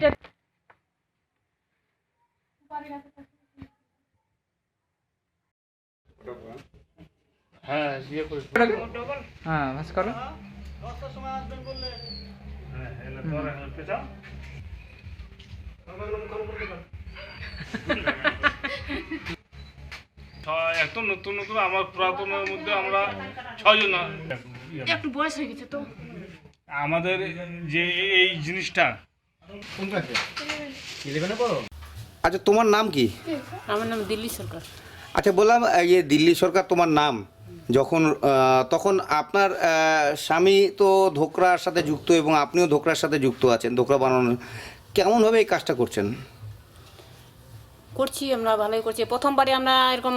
এটা হ্যাঁ ইয়ে হ্যাঁ ভাস করো। হ্যাঁ পেঁচাও নতুন নতুন আমার পুরাতনের মধ্যে আমরা ছয়জন একটু বয়স হয়ে গেছে তো। আমাদের যে এই জিনিসটা আচ্ছা তোমার নাম কি? আমার নাম দিল্লি সরকার। আচ্ছা বললাম এই যে দিল্লি সরকার তোমার নাম। যখন তখন আপনার স্বামী তো ধোকরার সাথে যুক্ত এবং আপনিও ধোকরার সাথে যুক্ত আছেন ধোকরা বানানো কেমনভাবে এই কাজটা করছেন? করছি আমরা ভালোই করছি। প্রথমবারে আমরা এরকম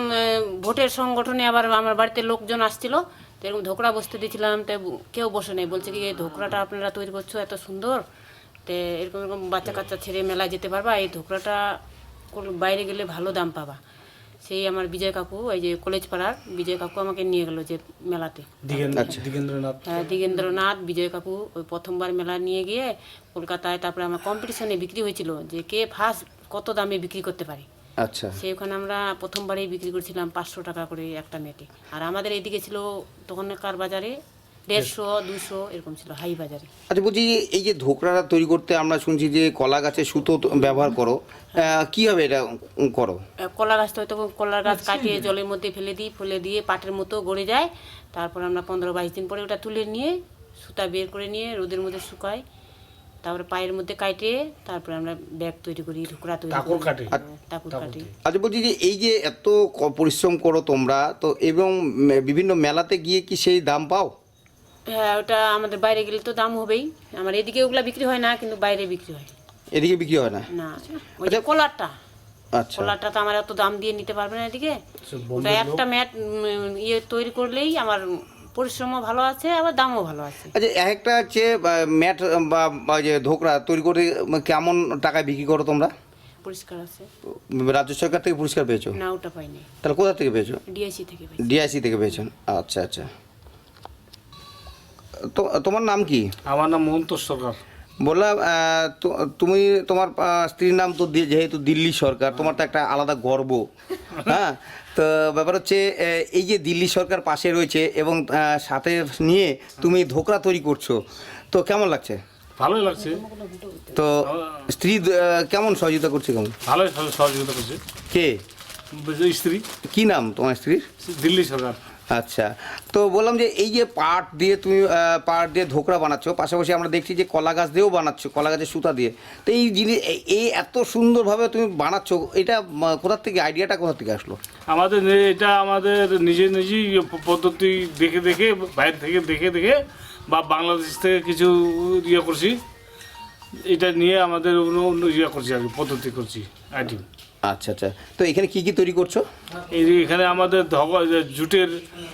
ভোটের সংগঠনে আবার আমার বাড়িতে লোকজন আসছিল তো এরকম ধোকরা বসতে দিয়েছিলাম তো কেউ বসে নেই। বলছে কি এই ধোকরাটা আপনারা তৈরি করছ এত সুন্দর। তো এরকম এরকম বাচ্চা কাচ্চা ছেড়ে মেলায় যেতে পারবা এই ধোকরাটা বাইরে গেলে ভালো দাম পাবা। সেই আমার বিজয় কাকু এই যে কলেজ পাড়ার বিজয় কাকু আমাকে নিয়ে গেল যে মেলাতে। আচ্ছা। হ্যাঁ, দিগেন্দ্রনাথ বিজয় কাকু ওই প্রথমবার মেলা নিয়ে গিয়ে কলকাতায় তারপরে আমার কম্পিটিশনে বিক্রি হয়েছিল যে কে ফার্স্ট কত দামে বিক্রি করতে পারে। আচ্ছা। সেই ওখানে আমরা প্রথমবারেই বিক্রি করছিলাম পাঁচশো টাকা করে একটা মেটে আর আমাদের এইদিকে ছিল তখনকার বাজারে দেড়শো দুশো এরকম ছিল হাই বাজারে। আচ্ছা বলছি এই যে ধোকরাটা তৈরি করতে আমরা শুনছি যে কলা গাছের সুতো তো ব্যবহার করো আহ, কীভাবে এটা করো? কলা গাছটা হয়তো কলার গাছ কাটিয়ে জলের মধ্যে ফেলে দিই ফেলে দিয়ে পাটের মতো গড়ে যায়। তারপর আমরা পনেরো বাইশ দিন পরে ওটা তুলে নিয়ে সুতা বের করে নিয়ে রোদের মধ্যে শুকাই তারপরে পায়ের মধ্যে কাটে তারপরে আমরা ব্যাগ তৈরি করি ঢুকরা তৈরি করি। কাটে? হ্যাঁ, টাকুর কাটি। আচ্ছা বলছি যে এই যে এত পরিশ্রম করো তোমরা তো এবং বিভিন্ন মেলাতে গিয়ে কি সেই দাম পাও? হ্যাঁ ওটা আমাদের বাইরে গেলে তো দাম হবেই। আমার এদিকে ওগুলা বিক্রি হয় না কিন্তু বাইরে বিক্রি হয়। এদিকে বিক্রি হয় না? না ওই যে কলারটা আচ্ছা। কলারটা তো আমার এত দাম দিয়ে নিতে পারবে না এদিকে। ওটা একটা ম্যাট ইয়ে তৈরি করলেই আমার পরিশ্রমও ভালো আছে আবার দামও ভালো আছে। আচ্ছা এক একটা হচ্ছে ম্যাট বা যে ধোকরা তৈরি করে কেমন টাকায় বিক্রি করো তোমরা? পরিষ্কার আছে। রাজ্য সরকার থেকে পুরস্কার পেয়েছ? না ওটা পাইনি। তাহলে কোথা থেকে পেয়েছ? ডিআইসি থেকে ডিআইসি থেকে পেয়েছেন আচ্ছা আচ্ছা। তো তোমার নাম কি? আমার নাম মহন্তোষ সরকার। বললাম তুমি তোমার স্ত্রীর নাম তো যেহেতু দিল্লি সরকার তোমার তো একটা আলাদা গর্ব হ্যাঁ? তো ব্যাপার হচ্ছে এই যে দিল্লি সরকার পাশে রয়েছে এবং সাথে নিয়ে তুমি ধোকরা তৈরি করছ তো কেমন লাগছে? ভালোই লাগছে। তো স্ত্রী কেমন সহযোগিতা করছে কেমন? ভালোই সহ- সহযোগিতা করছে। কে? স্ত্রী। কি নাম তোমার স্ত্রীর? দিল্লি সরকার। আচ্ছা তো বললাম যে এই যে পাট দিয়ে তুমি পাট দিয়ে ধোকরা বানাচ্ছো পাশাপাশি আমরা দেখছি যে কলা গাছ দিয়েও বানাচ্ছো কলা গাছের সুতা দিয়ে। তো এই জিনিস এই- এত সুন্দরভাবে তুমি বানাচ্ছো এটা কোথার থেকে আইডিয়াটা কোথা থেকে আসলো? আমাদের এটা আমাদের নিজে নিজেই পদ্ধতি দেখে দেখে বাইরে থেকে দেখে দেখে বা বাংলাদেশ থেকে কিছু ইয়ে করছি। এটা নিয়ে আমাদের অন্য ইয়ে করছি আর কি, পদ্ধতি করছি আইটেম আচ্ছা আচ্ছা। তো এখানে কি কি তৈরি করছ? এই যে এখানে আমাদের ধগ- জুটের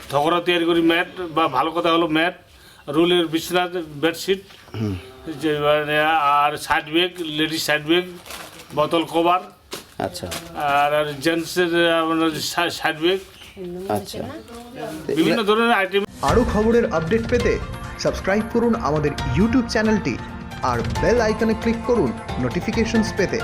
ধগরা তৈরি করি ম্যাট বা ভালো কথা হলো ম্যাট রুলের বিছনা বেডশিট মানে আর side bag ladies side bag বোতল কভার আচ্ছা। আর আর জেন্টসের আপনার সাইড ব্যাগ। আচ্ছা। বিভিন্ন ধরনের আইটেম। আরও খবরের আপডেট পেতে সাবস্ক্রাইব করুন আমাদের ইউটিউব চ্যানেলটি আর বেল আইকনে ক্লিক করুন নোটিফিকেশনস পেতে।